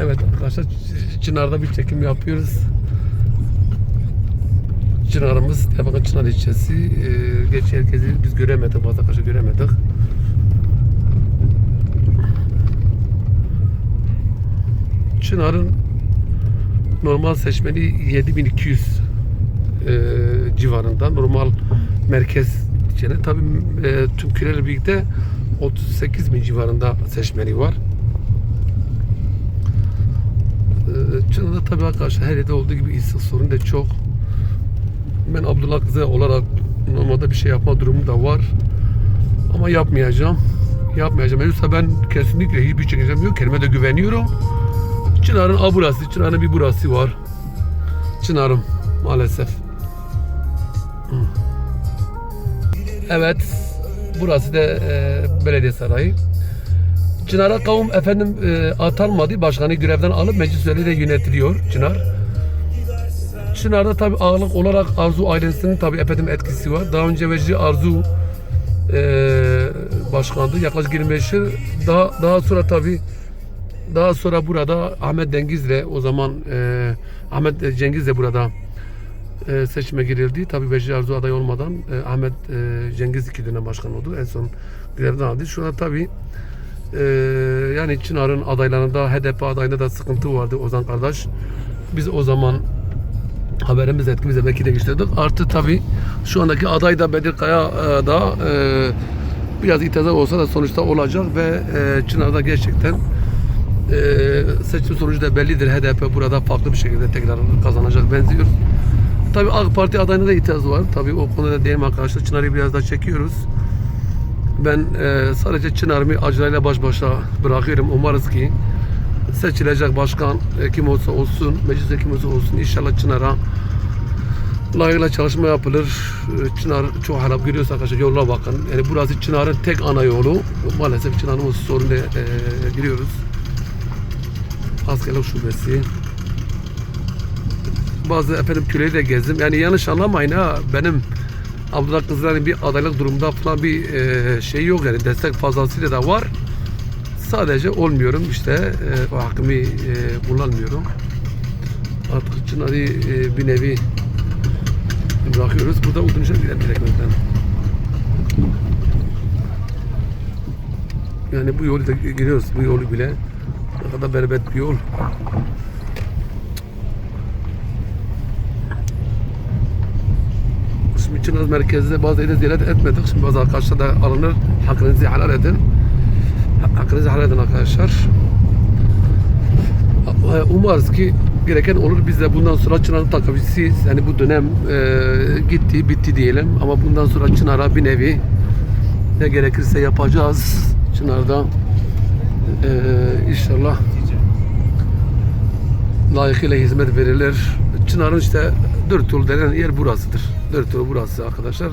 Evet arkadaşlar Çınar'da bir çekim yapıyoruz. Çınar'ımız, Diyarbakır Çınar ilçesi. Ee, geç herkesi biz göremedik, bazı arkadaşlar göremedik. Çınar'ın normal seçmeni 7200 e, civarında. Normal merkez içine. Tabii e, tüm küreyle birlikte 38 bin civarında seçmeni var. E, Çınar'da tabii arkadaşlar her yerde olduğu gibi işsiz sorun da çok. Ben Abdullah Kızı olarak normalde bir şey yapma durumu da var. Ama yapmayacağım. Yapmayacağım. Yoksa ben kesinlikle hiçbir çekeceğim yok. Kendime de güveniyorum. Çınar'ın a burası, Çınar'ın bir burası var. Çınar'ım maalesef. Evet, burası da e, belediye sarayı. Çınar'a kavim efendim e, atanmadı. Başkanı görevden alıp meclis üyeliği de yönetiliyor Çınar. Çınar'da tabi ağırlık olarak Arzu ailesinin tabi efendim etkisi var. Daha önce Vecdi Arzu e, başkandı. Yaklaşık 25 yıl. Daha, daha sonra tabi daha sonra burada Ahmet Dengiz'le o zaman e, Ahmet Cengiz de burada e, seçime girildi. Tabii Vecdi Arzu aday olmadan e, Ahmet e, Cengiz iki dönem başkan oldu. En son görevden aldı. Şu an tabii e, yani Çınar'ın adaylarında HDP adayında da sıkıntı vardı Ozan kardeş. Biz o zaman haberimiz etkimizle belki de geçtirdik. Artı tabii şu andaki aday da Bedir Kaya e, da e, biraz itiraz olsa da sonuçta olacak ve e, Çınar'da gerçekten e, seçim sonucu da bellidir. HDP burada farklı bir şekilde tekrar kazanacak benziyor. Tabii AK Parti adayına da itiraz var. Tabii o konuda da diyelim arkadaşlar. Çınar'ı biraz daha çekiyoruz. Ben e, sadece Çınar'ımı acılarıyla baş başa bırakıyorum. Umarız ki seçilecek başkan e, kim olsa olsun, mecliste kim olsa olsun inşallah Çınar'a layığıyla çalışma yapılır. E, Çınar çok harap görüyorsa arkadaşlar yola bakın. Yani burası Çınar'ın tek ana yolu. Maalesef Çınar'ın o sorunu e, giriyoruz. Askerlik şubesi. Bazı efendim küreyi de gezdim. Yani yanlış anlamayın ha. Benim Abdullah Kızılay'ın bir adaylık durumunda falan bir e, şey yok yani destek fazlasıyla da var. Sadece olmuyorum işte e, hakkımı e, kullanmıyorum. Artık Çınar'ı e, bir nevi bırakıyoruz. Burada Udunuş'a gidelim direktmekten. Yani bu yolu da gidiyoruz. Bu yolu bile ne kadar berbat bir yol. Şimdi Çınar merkezde bazı yerde ziyaret etmedik. Şimdi bazı arkadaşlar da alınır. Hakkınızı helal edin. Ha- Hakkınızı helal edin arkadaşlar. Umarız ki gereken olur. Biz de bundan sonra Çınar'ın takipçisi yani bu dönem e, gitti bitti diyelim. Ama bundan sonra Çınar'a bir nevi ne gerekirse yapacağız. Çınar'da e, inşallah layıkıyla hizmet verilir. Çınar'ın işte dört yol denen yer burasıdır. Dört yol burası arkadaşlar.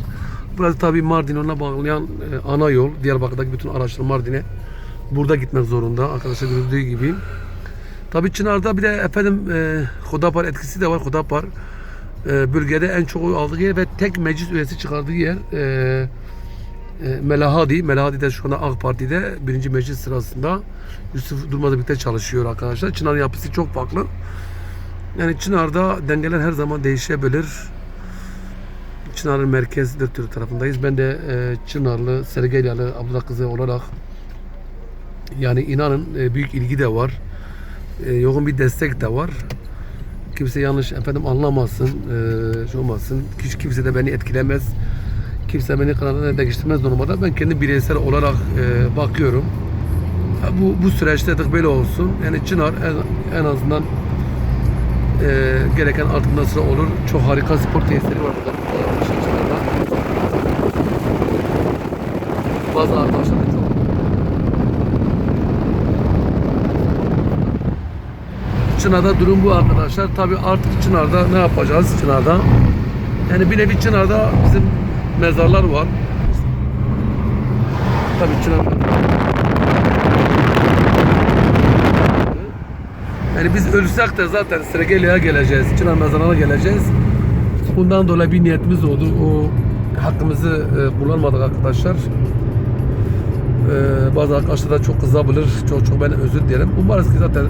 Burası tabii Mardin ona bağlayan e, ana yol. Diyarbakır'daki bütün araçlar Mardin'e burada gitmek zorunda. Arkadaşlar gördüğü gibi. Tabii Çınar'da bir de efendim e, Hodapar etkisi de var. Hodapar e, bölgede en çok oy aldığı yer ve tek meclis üyesi çıkardığı yer e, e, Melahadi. Melahadi de şu anda AK Parti'de birinci meclis sırasında Yusuf Durmaz'la birlikte çalışıyor arkadaşlar. Çınar'ın yapısı çok farklı. Yani Çınar'da dengeler her zaman değişebilir. Çınar'ın merkez direktörü tarafındayız. Ben de e, Çınarlı, Sergelyalı, Abdullah Kızı olarak yani inanın e, büyük ilgi de var. E, yoğun bir destek de var. Kimse yanlış efendim anlamasın, e, şey olmasın. Hiç kimse de beni etkilemez. Kimse beni kanalına değiştirmez normalde. Ben kendi bireysel olarak e, bakıyorum. Bu, bu süreçte de böyle olsun. Yani Çınar en, en azından e, gereken artık nasıl olur. Çok harika spor tesisleri var burada. Çınar'da. Bazı arkadaşlar da çok Çınar'da durum bu arkadaşlar. Tabii artık Çınar'da ne yapacağız Çınar'da? Yani bir nevi Çınar'da bizim mezarlar var. Tabii Çınar'da. Yani biz ölsek de zaten Sregelya'ya geleceğiz. Çınar mezarına geleceğiz. Bundan dolayı bir niyetimiz oldu. O hakkımızı e, kullanmadık arkadaşlar. Ee, bazı arkadaşlar da çok kızabilir. Çok çok ben özür dilerim. Umarız ki zaten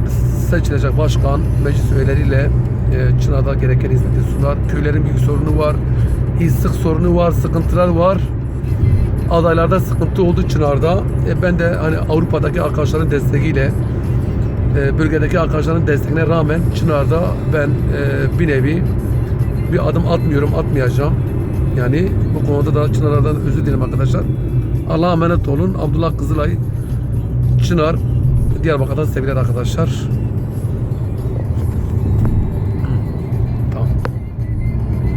seçilecek başkan meclis üyeleriyle e, Çınar'da gereken hizmeti sunar. Köylerin büyük sorunu var. İstik sorunu var, sıkıntılar var. Adaylarda sıkıntı oldu Çınar'da. E, ben de hani Avrupa'daki arkadaşların desteğiyle e, bölgedeki arkadaşların desteğine rağmen Çınar'da ben e, bir nevi bir adım atmıyorum, atmayacağım. Yani bu konuda da Çınar'dan özür dilerim arkadaşlar. Allah'a emanet olun. Abdullah Kızılay, Çınar, Diyarbakır'dan sevgiler arkadaşlar.